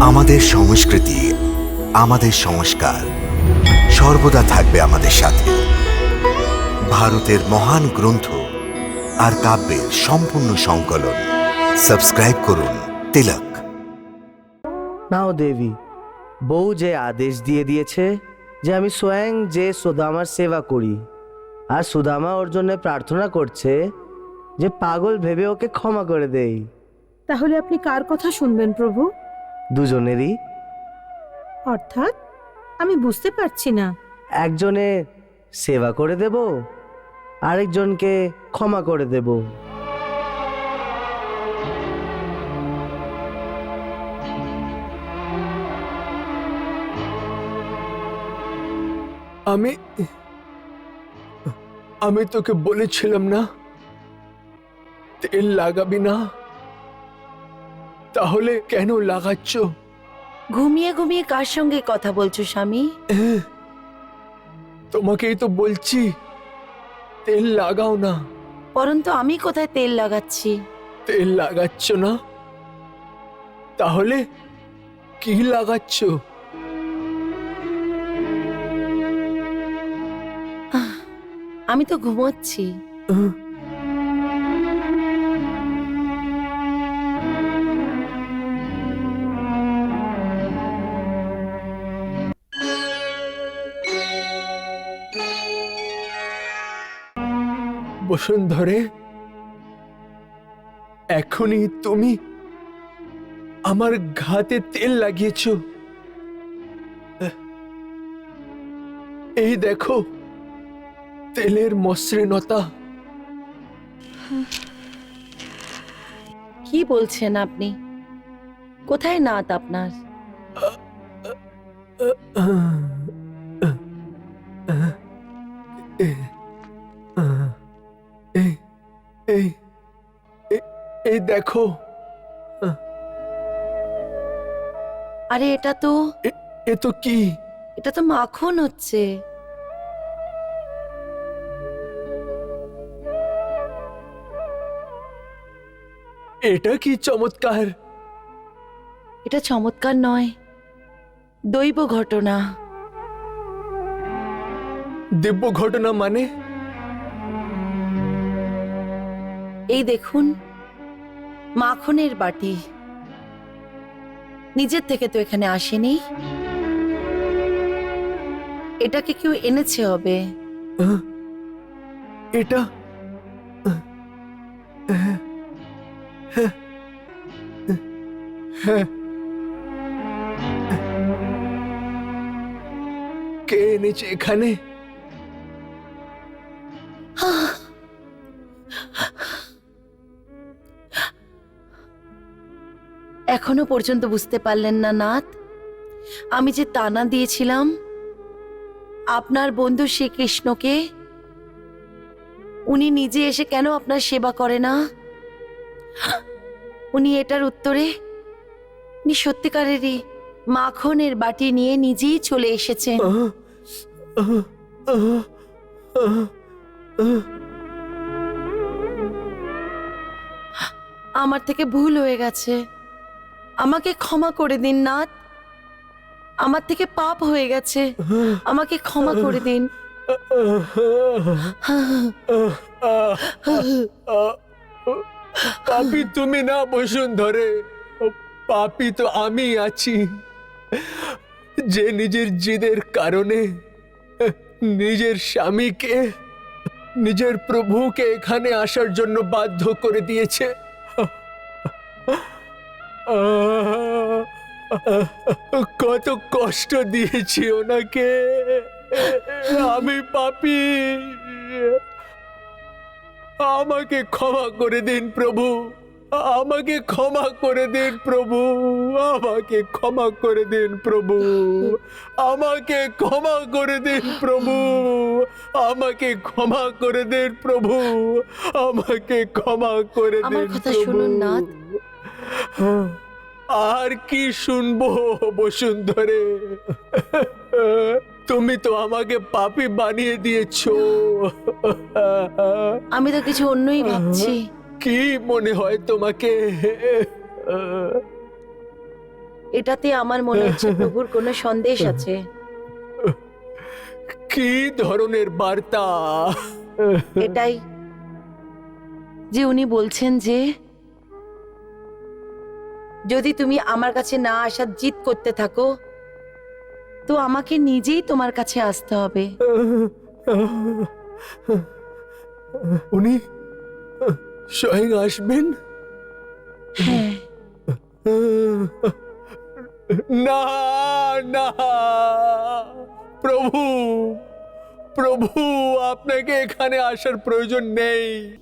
আমাদের সংস্কৃতি আমাদের সংস্কার সর্বদা থাকবে আমাদের সাথে। ভারতের মহান গ্রন্থ আর কাব্যের সম্পূর্ণ সংকলন। সাবস্ক্রাইব করুন তিলক। নাও দেবী বউ যে আদেশ দিয়ে দিয়েছে যে আমি স্বয়ং যে সুদামার সেবা করি আর সুদামা ওর জন্য প্রার্থনা করছে যে পাগল ভেবে ওকে ক্ষমা করে দেই। তাহলে আপনি কার কথা শুনবেন প্রভু? দুজনেরই। অর্থাৎ আমি বুঝতে পারছি না। একজনে সেবা করে দেব আরেকজনকে ক্ষমা করে দেব। আমি আমি তোকে বলেছিলাম না? তেল লাগাবি না? তাহলে কেন লাগাচ্ছ? ঘুমিয়ে ঘুমিয়ে কার সঙ্গে কথা বলছো স্বামী? তোমাকেই তো বলছি তেল লাগাও না। পরন্তু আমি কোথায় তেল লাগাচ্ছি? তেল লাগাচ্ছ না? তাহলে কি লাগাচ্ছ? আমি তো ঘুমোচ্ছি। বসুন্ধরে এখনই তুমি আমার ঘাতে তেল লাগিয়েছ। এই দেখো তেলের মসৃণতা। কি বলছেন আপনি? কোথায় নাত আপনার? এই এই এই- দেখো। আরে এটা তো এ- এ তো কি? এটা তো মাখন হচ্ছে। এটা কি চমৎকার? এটা চমৎকার নয় দৈব ঘটনা। দিব্য ঘটনা মানে? এই দেখুন, মাখনের বাটি। নিজের থেকে তো এখানে আসেনি। এটাকে কেউ এনেছে হবে। এটা। কে এনেছে এখানে? এখনও পর্যন্ত বুঝতে পারলেন না নাথ আমি যে তানা দিয়েছিলাম, আপনার বন্ধু শ্রীকৃষ্ণকে, উনি নিজে এসে কেন আপনার সেবা করে না? উনি এটার উত্তরে, উনি সত্যিকারেরই মাখনের বাটি নিয়ে নিজেই চলে আহ। আমার থেকে ভুল হয়ে গেছে। আমাকে ক্ষমা করে দিন নাথ আমার থেকে পাপ হয়ে গেছে। আমাকে ক্ষমা করে দিন। পাপি তুমি না বসুন ধরে পাপি তো আমি আছি। যে নিজের জিদের কারণে, নিজের স্বামীকে, নিজের প্রভুকে এখানে আসার জন্য বাধ্য করে দিয়েছে। কত কষ্ট দিয়েছি ওনাকে। আমি পাপি। আমাকে ক্ষমা করে দিন প্রভু। আমাকে ক্ষমা করে দিন প্রভু। আমাকে ক্ষমা করে দিন প্রভু। আমাকে ক্ষমা করে দিন প্রভু। আমাকে ক্ষমা করে দিন প্রভু। আমাকে ক্ষমা করে দিন আমার কথা প্রভু। শুনুন, নাথ। আর কি শুনব বসুন্ধরে? তুমি তো আমাকে পাপি বানিয়ে দিয়েছ। আমি তো কিছু অন্যই ভাবছি। কি মনে হয় তোমাকে? এটাতে আমার মনে হচ্ছে প্রভুর কোনো সন্দেশ আছে। কি ধরনের বার্তা? এটাই যে উনি বলছেন যে যদি তুমি আমার কাছে না আসার জিদ করতে থাকো তো আমাকে নিজেই তোমার কাছে আসতে হবে। উনি স্বয়ং আসবেন? হ্যাঁ। না না। প্রভু প্রভু আপনাকে এখানে আসার প্রয়োজন নেই।